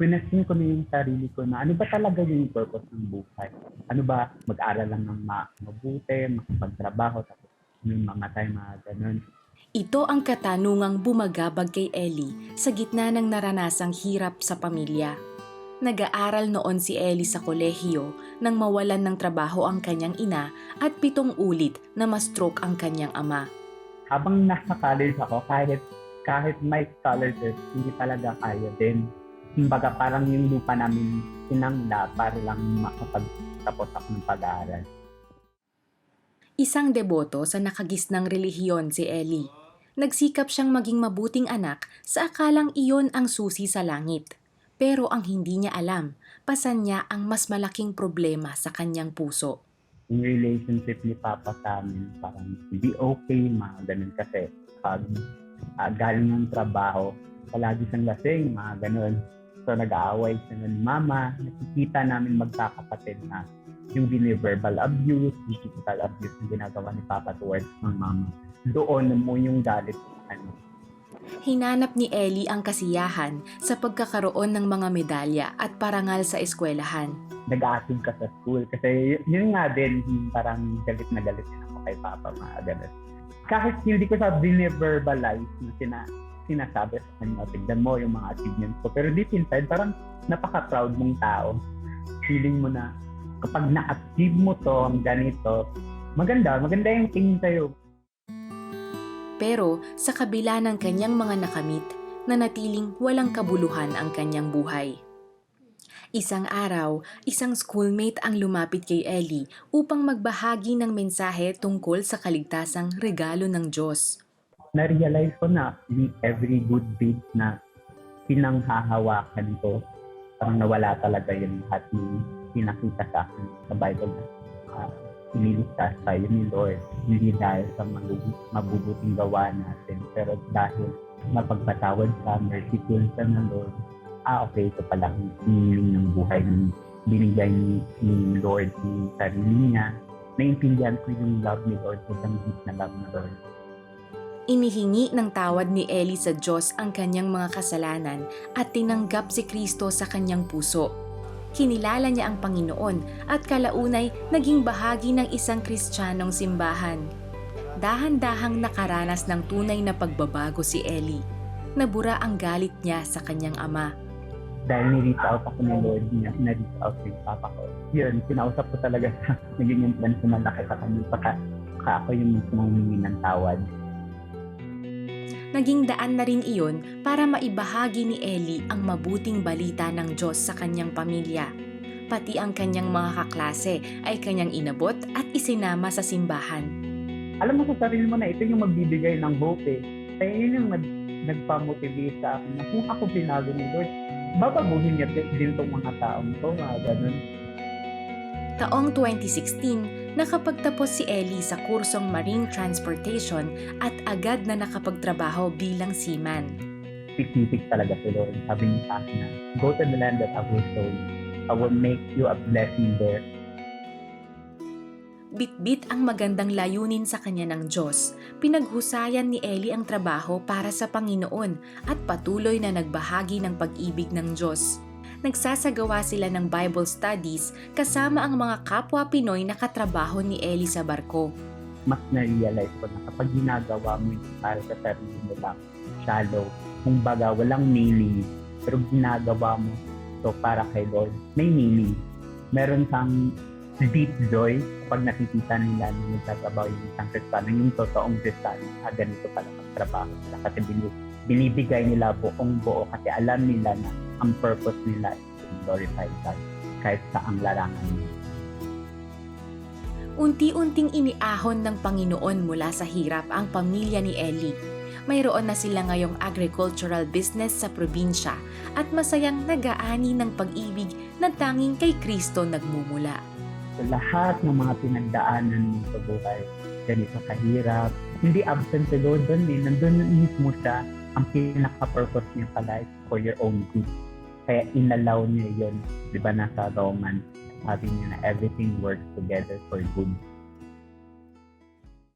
Pinasing ko na yung sarili ko na ano ba talaga yung purpose ng buhay? Ano ba, mag-aral lang ng ma- mabuti, makapagtrabaho, tapos yung mamatay, mga ganun. Ito ang katanungang bumagabag kay Ellie sa gitna ng naranasang hirap sa pamilya. Nag-aaral noon si Ellie sa kolehiyo nang mawalan ng trabaho ang kanyang ina at pitong ulit na ma-stroke ang kanyang ama. Habang nasa college ako, kahit kahit may scholarships, hindi talaga kaya din. Kumbaga parang yung lupa namin sinangla para lang makapagtapos ako ng pag-aaral. Isang deboto sa nakagisnang relihiyon si Ellie. Nagsikap siyang maging mabuting anak sa akalang iyon ang susi sa langit. Pero ang hindi niya alam, pasan niya ang mas malaking problema sa kanyang puso. Yung relationship ni Papa sa amin, parang hindi okay, mga ganun kasi pag ah, galing ng trabaho, palagi siyang lasing, mga ganun. So nag-aaway siya ng mama, nakikita namin magkakapatid na yung bini-verbal abuse, physical abuse yung ginagawa ni Papa towards ng mama. Doon mo yung galit ano, Hinanap ni Ellie ang kasiyahan sa pagkakaroon ng mga medalya at parangal sa eskwelahan. nag-aasin ka sa school. Kasi yun nga din, parang galit na galit din ako kay Papa, mga ganun. Kahit hindi ko sa verbalize na sina, sinasabi sa kanya, tignan mo yung mga achievements ko. Pero deep inside, parang napaka-proud mong tao. Feeling mo na kapag na-achieve mo to, ang ganito, maganda, maganda yung tingin sa'yo. Pero sa kabila ng kanyang mga nakamit, nanatiling walang kabuluhan ang kanyang buhay. Isang araw, isang schoolmate ang lumapit kay Ellie upang magbahagi ng mensahe tungkol sa kaligtasang regalo ng Diyos. Na-realize ko na the every good deed na pinanghahawakan ko, parang nawala talaga yung lahat ng pinakita sa akin sa Bible na uh, iniligtas tayo ni Lord. Hindi dahil sa mabu- mabubuting gawa natin, pero dahil mapagpatawad ka, merciful ka na Lord. Ah, okay, ito pala ang meaning ng buhay ng binigay ni, ni Lord ni sarili niya. Naintindihan ko yung love ni Lord, sobrang deep na love ni Lord. Inihingi ng tawad ni Ellie sa Diyos ang kanyang mga kasalanan at tinanggap si Kristo sa kanyang puso. Kinilala niya ang Panginoon at kalaunay naging bahagi ng isang Kristiyanong simbahan. Dahan-dahang nakaranas ng tunay na pagbabago si Ellie. Nabura ang galit niya sa kanyang ama. dahil ni-reach out ako ni Lord na-reach out kay Papa ko. Yun, pinausap ko talaga sa naging influence na malaki sa kanya. Baka, baka ako yung mismo humingi ng tawad. Naging daan na rin iyon para maibahagi ni Ellie ang mabuting balita ng Diyos sa kanyang pamilya. Pati ang kanyang mga kaklase ay kanyang inabot at isinama sa simbahan. Alam mo sa sarili mo na ito yung magbibigay ng hope eh. Kaya yun yung nag, nagpa-motivate sa akin na kung ako binago ni Lord, babaguhin niya din din tong mga taong to, mga ganun. Taong 2016, nakapagtapos si Ellie sa kursong Marine Transportation at agad na nakapagtrabaho bilang seaman. Specific talaga si Lord. Sabi niya sa akin na, go to the land that I will show you. I will make you a blessing there. Bitbit ang magandang layunin sa kanya ng Diyos. Pinaghusayan ni Ellie ang trabaho para sa Panginoon at patuloy na nagbahagi ng pag-ibig ng Diyos. Nagsasagawa sila ng Bible studies kasama ang mga kapwa Pinoy na katrabaho ni Ellie sa barko. mas na-realize ko na kapag ginagawa mo yung para sa sarili mo lang, shallow, kung walang meaning, pero ginagawa mo to para kay Lord, may meaning. Meron kang deep joy kapag nakikita nila na nagtatrabaho yung isang kristano, yung totoong kristano, ah, ganito pala magtrabaho nila. Kasi bini- binibigay nila buong buo kasi alam nila na ang purpose nila is to glorify God kahit sa ang larangan nila. Unti-unting iniahon ng Panginoon mula sa hirap ang pamilya ni Ellie. Mayroon na sila ngayong agricultural business sa probinsya at masayang nag-aani ng pag-ibig na tanging kay Kristo nagmumula. sa lahat ng mga pinagdaanan mo sa buhay, ganito kahirap, hindi absent si Lord doon eh. Nandun mismo siya, ang pinaka-purpose niya pala is for your own good. Kaya inalaw niya yun. Di ba nasa Roman, sabi niya na everything works together for good.